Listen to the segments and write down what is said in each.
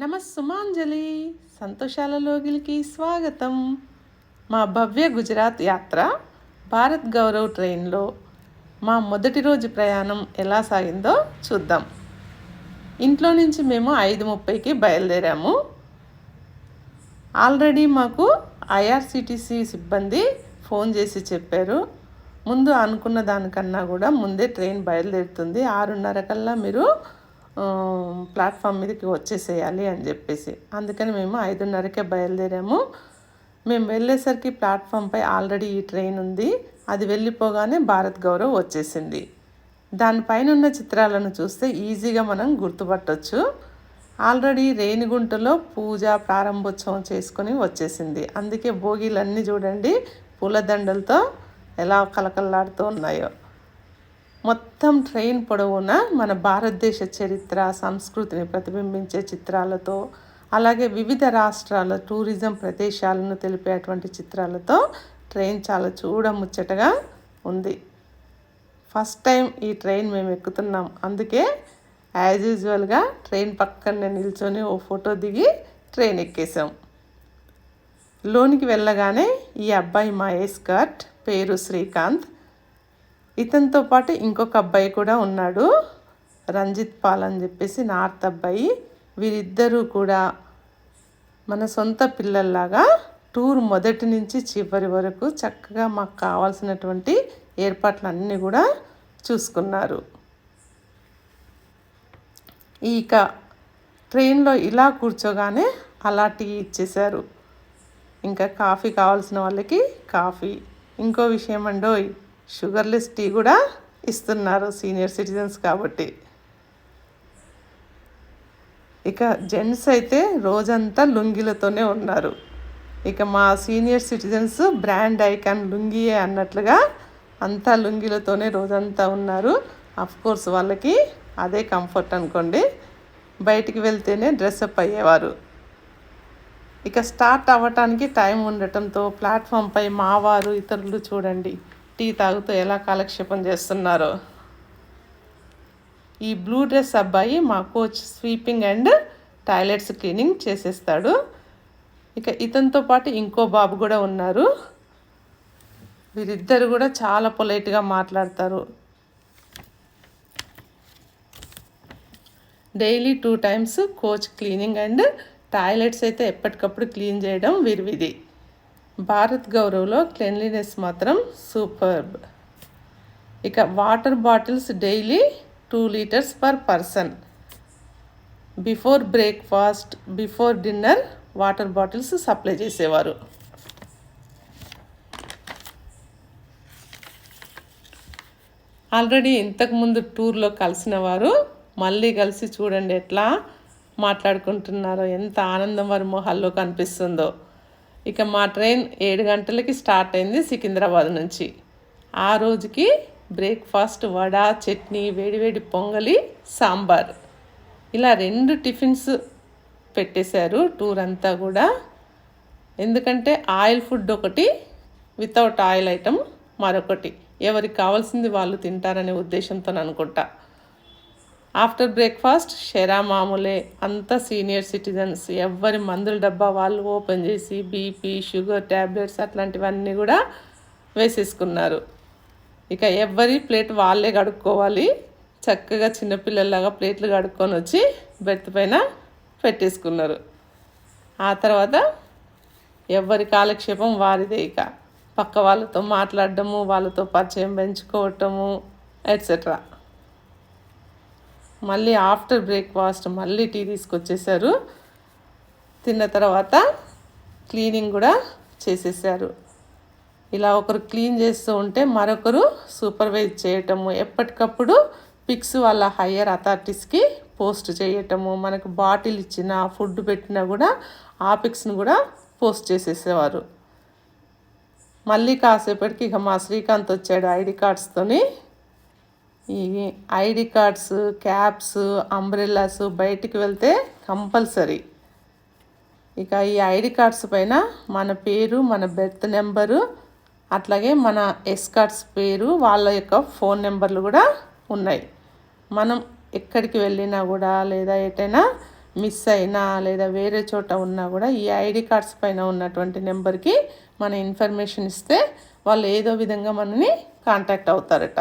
నమస్సుమాంజలి సంతోషాల లోగిలికి స్వాగతం. మా భవ్య గుజరాత్ యాత్ర భారత్ గౌరవ్ ట్రైన్లో మా మొదటి రోజు ప్రయాణం ఎలా సాగిందో చూద్దాం. ఇంట్లో నుంచి మేము ఐదు ముప్పైకి బయలుదేరాము. ఆల్రెడీ మాకు ఐఆర్సిటిసి సిబ్బంది ఫోన్ చేసి చెప్పారు. ముందు అనుకున్న దానికన్నా కూడా ముందే ట్రైన్ బయలుదేరుతుంది. ఆరున్నర కల్లా మీరు ప్లాట్ఫామ్ మీదకి వచ్చేసేయాలి అని చెప్పేసి. అందుకని మేము ఐదున్నరకే బయలుదేరాము. మేము వెళ్ళేసరికి ప్లాట్ఫామ్పై ఆల్రెడీ ఈ ట్రైన్ ఉంది. అది వెళ్ళిపోగానే భారత్ గౌరవ్ వచ్చేసింది. దానిపైన ఉన్న చిత్రాలను చూస్తే ఈజీగా మనం గుర్తుపట్టొచ్చు. ఆల్రెడీ రేణిగుంటలో పూజ ప్రారంభోత్సవం చేసుకొని వచ్చేసింది. అందుకే భోగిలన్నీ చూడండి పూలదండలతో ఎలా కలకల్లాడుతూ ఉన్నాయో. మొత్తం ట్రైన్ పొడవునా మన భారతదేశ చరిత్ర సంస్కృతిని ప్రతిబింబించే చిత్రాలతో అలాగే వివిధ రాష్ట్రాల టూరిజం ప్రదేశాలను తెలిపేటువంటి చిత్రాలతో ట్రైన్ చాలా చూడముచ్చటగా ఉంది. ఫస్ట్ టైం ఈ ట్రైన్ మేము ఎక్కుతున్నాం. అందుకే యాజ్ యూజువల్గా ట్రైన్ పక్కనే నిల్చొని ఓ ఫోటో దిగి ట్రైన్ ఎక్కేసాం లోనికి వెళ్ళగానే ఈ అబ్బాయి మా ఎస్కర్ట్ పేరు శ్రీకాంత్. ఇతనితో పాటు ఇంకొక అబ్బాయి కూడా ఉన్నాడు. రంజిత్ పాల్ అని చెప్పేసి నార్త్ అబ్బాయి. వీరిద్దరూ కూడా మన సొంత పిల్లల్లాగా టూర్ మొదటి నుంచి చివరి వరకు చక్కగా మాకు కావాల్సినటువంటి ఏర్పాట్లన్నీ కూడా చూసుకున్నారు. ఇక ట్రైన్లో ఇలా కూర్చోగానే అలా టీ ఇచ్చేశారు. ఇంకా కాఫీ కావాల్సిన వాళ్ళకి కాఫీ. ఇంకో విషయం అండోయ్ షుగర్లెస్ టీ కూడా ఇస్తున్నారు సీనియర్ సిటిజన్స్ కాబట్టి. ఇక జెంట్స్ అయితే రోజంతా లుంగీలతోనే ఉన్నారు. ఇక మా సీనియర్ సిటిజన్స్ బ్రాండ్ ఐకాన్ లుంగియే అన్నట్లుగా అంతా లుంగీలతోనే రోజంతా ఉన్నారు. అఫ్ కోర్స్ వాళ్ళకి అదే కంఫర్ట్ అనుకోండి. బయటికి వెళ్తేనే డ్రెస్అప్ అయ్యేవారు. ఇక స్టార్ట్ అవ్వటానికి టైం ఉండటంతో ప్లాట్ఫామ్పై మావారు ఇతరులు చూడండి. టీ తాగుతూ ఎలా కాలక్షేపం చేస్తున్నారో. ఈ బ్లూ డ్రెస్ అబ్బాయి మా coach sweeping and toilets cleaning చేసేస్తాడు. ఇక ఇతనితో పాటు ఇంకో బాబు కూడా ఉన్నారు. వీరిద్దరు కూడా చాలా పొలైట్గా మాట్లాడతారు. Daily two times coach cleaning and toilets అయితే ఎప్పటికప్పుడు క్లీన్ చేయడం వీరివిది భారత్ గౌరవ్లో క్లెన్లీనెస్ మాత్రం సూపర్బ్ ఇక water bottles daily two litres per person before breakfast before dinner water bottles supply చేసేవారు. ఆల్రెడీ ఇంతకుముందు టూర్లో కలిసిన వారు మళ్ళీ కలిసి చూడండి ఎట్లా మాట్లాడుకుంటున్నారో ఎంత ఆనందం వారి మొహాల్లో కనిపిస్తుందో. ఇక మా ట్రైన్ ఏడు గంటలకి స్టార్ట్ అయింది సికింద్రాబాద్ నుంచి. ఆ రోజుకి బ్రేక్ఫాస్ట్ వడ చట్నీ వేడివేడి పొంగలి సాంబార్. ఇలా రెండు టిఫిన్స్ పెట్టేశారు టూర్ అంతా కూడా. ఎందుకంటే ఆయిల్ ఫుడ్ ఒకటి వితౌట్ ఆయిల్ ఐటమ్ మరొకటి. ఎవరికి కావాల్సింది వాళ్ళు తింటారనే ఉద్దేశంతో అనుకుంటా. ఆఫ్టర్ బ్రేక్ఫాస్ట్ షెరా మామూలే. అంతా సీనియర్ సిటిజన్స్. ఎవరి మందుల డబ్బా వాళ్ళు ఓపెన్ చేసి బీపీ షుగర్ ట్యాబ్లెట్స్ అట్లాంటివన్నీ కూడా వేసేసుకున్నారు. ఇక ఎవరి ప్లేట్ వాళ్ళే కడుక్కోవాలి. చక్కగా చిన్నపిల్లల్లాగా ప్లేట్లు కడుక్కొని వచ్చి బెర్త్ పైన పెట్టేసుకున్నారు. ఆ తర్వాత ఎవరి కాలక్షేపం వారిదే ఇక. పక్క వాళ్ళతో మాట్లాడడము వాళ్ళతో పరిచయం పెంచుకోవటము ఎట్సెట్రా మళ్ళీ ఆఫ్టర్ బ్రేక్ఫాస్ట్ మళ్ళీ టీ తీసుకొచ్చేసారు. తిన్న తర్వాత క్లీనింగ్ కూడా చేసేసారు. ఇలా ఒకరు క్లీన్ చేస్తూ ఉంటే మరొకరు సూపర్వైజ్ చేయటము ఎప్పటికప్పుడు పిక్స్ వాళ్ళ హయ్యర్ అథారిటీస్కి పోస్ట్ చేయటము మనకు బాటిల్ ఇచ్చిన ఫుడ్ పెట్టినా కూడా ఆ పిక్స్ని కూడా పోస్ట్ చేసేసేవారు. మళ్ళీ కాసేపటికి ఇక మా శ్రీకాంత్ వచ్చాడు ఐడి కార్డ్స్తోని ఈ ఐడి కార్డ్స్ క్యాప్స్ అంబ్రెల్లాస్ బయటికి వెళ్తే కంపల్సరీ. ఇక ఈ ఐడి కార్డ్స్ పైన మన పేరు మన బెర్త్ నెంబరు అట్లాగే మన ఎస్కార్ట్స్ పేరు వాళ్ళ యొక్క ఫోన్ నెంబర్లు కూడా ఉన్నాయి. మనం ఎక్కడికి వెళ్ళినా కూడా లేదా ఎటైనా మిస్ అయినా లేదా వేరే చోట ఉన్నా కూడా ఈ ఐడి కార్డ్స్ పైన ఉన్నటువంటి నెంబర్కి మన ఇన్ఫర్మేషన్ ఇస్తే వాళ్ళు ఏదో విధంగా మనని కాంటాక్ట్ అవుతారట.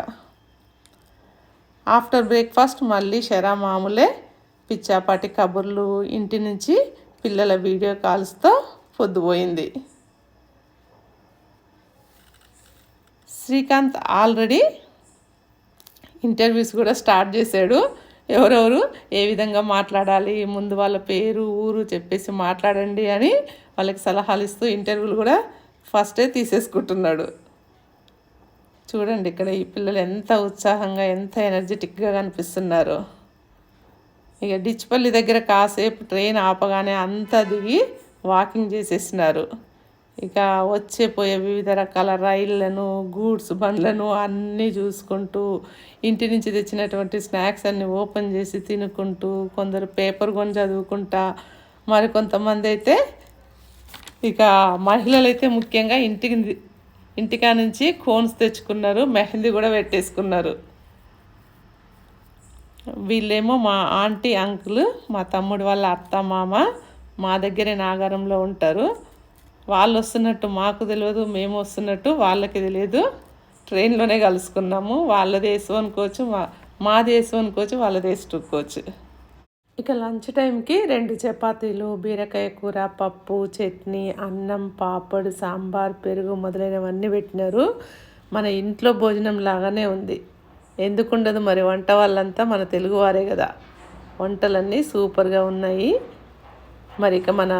ఆఫ్టర్ బ్రేక్ఫాస్ట్ మళ్ళీ షరా మామూలే పిచ్చాపాటి కబుర్లు ఇంటి నుంచి పిల్లల వీడియో కాల్స్తో పొద్దుపోయింది. శ్రీకాంత్ ఆల్రెడీ ఇంటర్వ్యూస్ కూడా స్టార్ట్ చేశాడు. ఎవరెవరు ఏ విధంగా మాట్లాడాలి ముందు వాళ్ళ పేరు ఊరు చెప్పేసి మాట్లాడండి అని వాళ్ళకి సలహాలు ఇస్తూ ఇంటర్వ్యూలు కూడా ఫస్టే తీసేసుకుంటున్నాడు. చూడండి ఇక్కడ ఈ పిల్లలు ఎంత ఉత్సాహంగా ఎంత ఎనర్జెటిక్గా కనిపిస్తున్నారు. ఇక డిచ్పల్లి దగ్గర కాసేపు ట్రైన్ ఆపగానే అంతా దిగి వాకింగ్ చేసేసినారు. ఇక వచ్చే పోయే వివిధ రకాల రైళ్ళను గూడ్స్ బండ్లను అన్నీ చూసుకుంటూ ఇంటి నుంచి తెచ్చినటువంటి స్నాక్స్ అన్నీ ఓపెన్ చేసి తినుకుంటూ కొందరు పేపర్ కొని చదువుకుంటా మరి కొంతమంది అయితే ఇక మహిళలైతే ముఖ్యంగా ఇంటికి ఇంటికా నుంచి కోన్స్ తెచ్చుకున్నారు మెహందీ కూడా పెట్టేసుకున్నారు. వీళ్ళేమో మా ఆంటీ అంకుల్ మా తమ్ముడు వాళ్ళ అత్త మామ మా దగ్గరే నాగారంలో ఉంటారు. వాళ్ళు వస్తున్నట్టు మాకు తెలియదు మేము వస్తున్నట్టు వాళ్ళకి తెలియదు. ట్రైన్లోనే కలుసుకున్నాము. వాళ్ళది వేసు అనుకోవచ్చు మా మాది వేసు అనుకోవచ్చు వాళ్ళది కోచ్ ఇక లంచ్ టైంకి రెండు చపాతీలు బీరకాయ కూర పప్పు చట్నీ అన్నం పాపడు సాంబార్ పెరుగు మొదలైనవన్నీ పెట్టినారు. మన ఇంట్లో భోజనం లాగానే ఉంది. ఎందుకుండదు మరి వంట వాళ్ళంతా మన తెలుగువారే కదా. వంటలన్నీ సూపర్గా ఉన్నాయి. మరి ఇక మన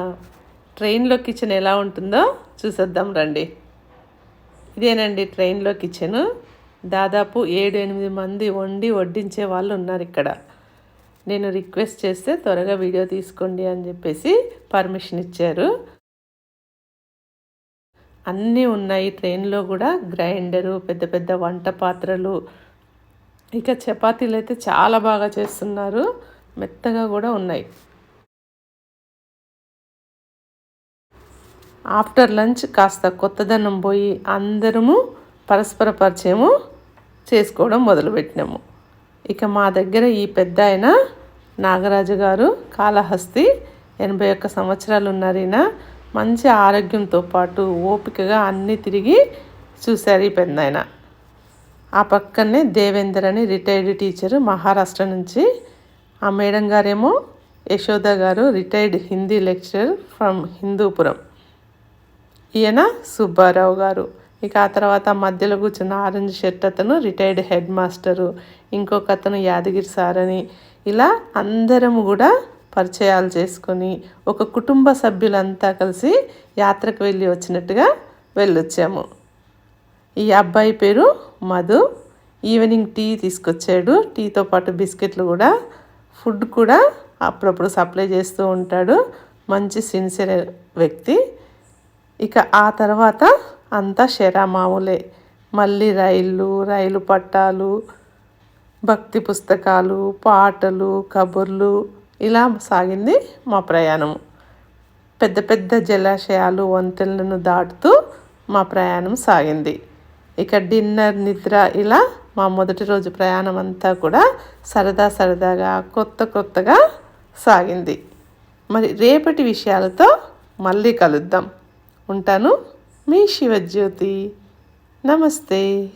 ట్రైన్లో కిచెన్ ఎలా ఉంటుందో చూసేద్దాం రండి. ఇదేనండి ట్రైన్లో కిచెన్. దాదాపు ఏడు ఎనిమిది మంది వండి వడ్డించే వాళ్ళు ఉన్నారు ఇక్కడ. నేను రిక్వెస్ట్ చేస్తే త్వరగా వీడియో తీసుకోండి అని చెప్పేసి పర్మిషన్ ఇచ్చారు. అన్నీ ఉన్నాయి. ట్రైన్లో కూడా గ్రైండరు పెద్ద పెద్ద వంట పాత్రలు. ఇక చపాతీలు అయితే చాలా బాగా చేస్తున్నారు. మెత్తగా కూడా ఉన్నాయి. ఆఫ్టర్ లంచ్ కాస్త కొత్తదనం పోయి అందరము పరస్పర పరిచయము చేసుకోవడం మొదలుపెట్టినాము. ఇక మా దగ్గర ఈ పెద్ద ఆయన నాగరాజు గారు కాళహస్తి ఎనభై ఒక్క సంవత్సరాలు ఉన్నారు ఈయన. మంచి ఆరోగ్యంతో పాటు ఓపికగా అన్నీ తిరిగి చూశారు ఈ పెద్ద ఆయన ఆ పక్కనే దేవేందర్ అని రిటైర్డ్ టీచరు మహారాష్ట్ర నుంచి. ఆ మేడం గారేమో Yashoda garu retired Hindi lecturer from Hindupuram. ఈయన సుబ్బారావు గారు. ఇక ఆ తర్వాత మధ్యలో కూర్చున్న ఆరెంజ్ షర్ట్ అతను రిటైర్డ్ హెడ్ మాస్టరు ఇంకొక అతను యాదగిరి సార్ అని. ఇలా అందరము కూడా పరిచయాలు చేసుకొని ఒక కుటుంబ సభ్యులంతా కలిసి యాత్రకు వెళ్ళి వచ్చినట్టుగా వెళ్ళొచ్చాము. ఈ అబ్బాయి పేరు మధు. ఈవినింగ్ టీ తీసుకొచ్చాడు. టీతో పాటు బిస్కెట్లు కూడా ఫుడ్ కూడా అప్పుడప్పుడు సప్లై చేస్తూ ఉంటాడు. మంచి సిన్సియర్ వ్యక్తి. ఇక ఆ తర్వాత అంతా షెరా మామూలే. మళ్ళీ రైళ్ళు రైలు పట్టాలు భక్తి పుస్తకాలు పాటలు కబుర్లు ఇలా సాగింది మా ప్రయాణం పెద్ద పెద్ద జలాశయాలు వంతెనలను దాటుతూ మా ప్రయాణం సాగింది. ఇక డిన్నర్ నిద్ర ఇలా మా మొదటి రోజు ప్రయాణం అంతా కూడా సరదా సరదాగా కొత్త కొత్తగా సాగింది. మరి రేపటి విషయాలతో మళ్ళీ కలుద్దాం. ఉంటాను. मैं शिवज्योति. नमस्ते.